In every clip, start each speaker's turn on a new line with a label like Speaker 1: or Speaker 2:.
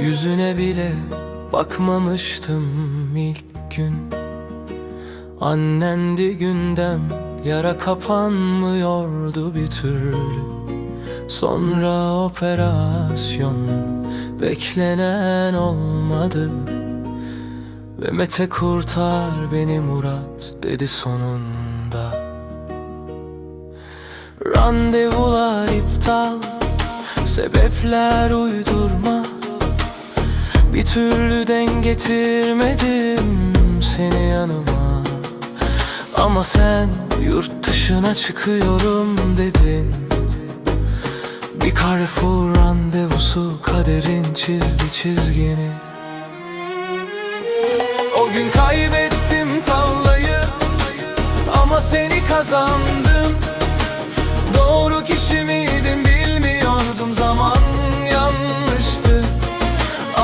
Speaker 1: Yüzüne bile bakmamıştım ilk gün. Annendi gündem Yara kapanmıyordu bir türlü. Sonra operasyon Beklenen olmadı. Ve Mete kurtar beni Murat dedi sonunda. Randevular iptal Sebepler uydurma Bir türlü den getirmedim seni yanıma. Ama sen yurt dışına çıkıyorum dedin. Bir Carrefour randevusu kaderin çizdi çizgini. O gün kaybettim tavlayı Ama seni kazandım. Doğru kişi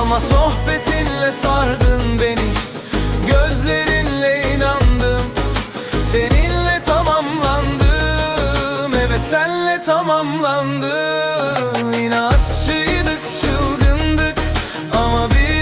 Speaker 1: Ama sohbetinle sardın beni. Gözlerinle inandım. Seninle tamamlandım. Evet senle tamamlandım. İnatçıydık çılgındık. Ama bir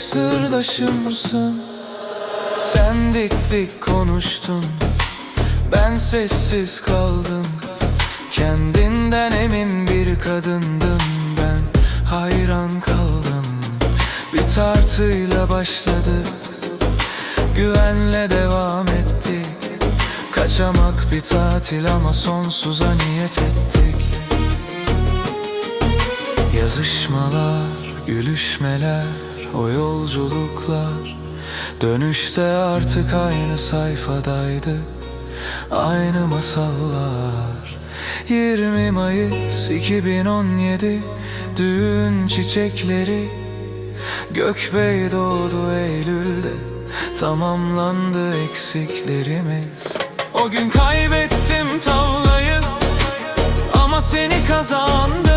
Speaker 1: sırdaşımsın. Sen dik dik konuştun. Ben sessiz kaldım. Kendinden emin bir kadındım ben Hayran kaldım. Bir tartıyla başladı Güvenle devam ettik. Kaçamak bir tatil ama sonsuza niyet ettik. Yazışmalar, gülüşmeler, o yolculuklar Dönüşte artık aynı sayfadaydı. Aynı masallar 20 Mayıs 2017 Düğün çiçekleri. Gökbey doğdu Eylül'de Tamamlandı eksiklerimiz. O gün kaybettim tavlayı Ama seni kazandım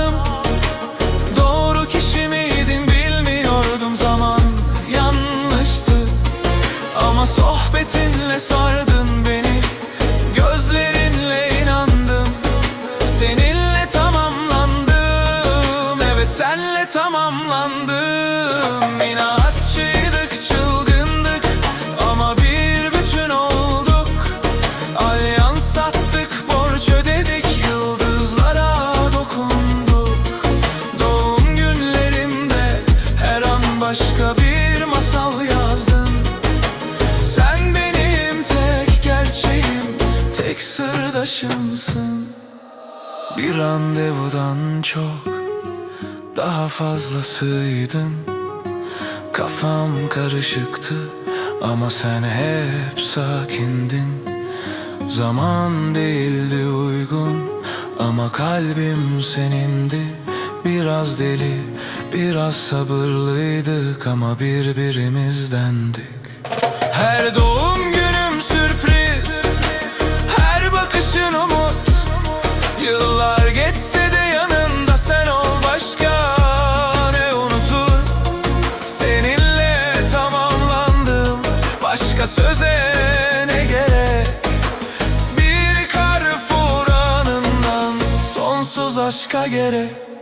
Speaker 1: senle tamamlandım. İnatçıydık çılgındık. Ama bir bütün olduk. Alyans sattık borç ödedik. Yıldızlara dokunduk. Doğum günlerimde her an başka bir masal yazdın Sen benim tek gerçeğim, tek sırdaşımsın. Bir randevudan çok daha fazlasıydın. Kafam karışıktı ama sen hep sakindin. Zaman değildi uygun ama kalbim senindi. Biraz deli, biraz sabırlıydık ama birbirimizdendik. Her doğum başka söze ne gerek? Bir Carrefour anından sonsuz aşka gerek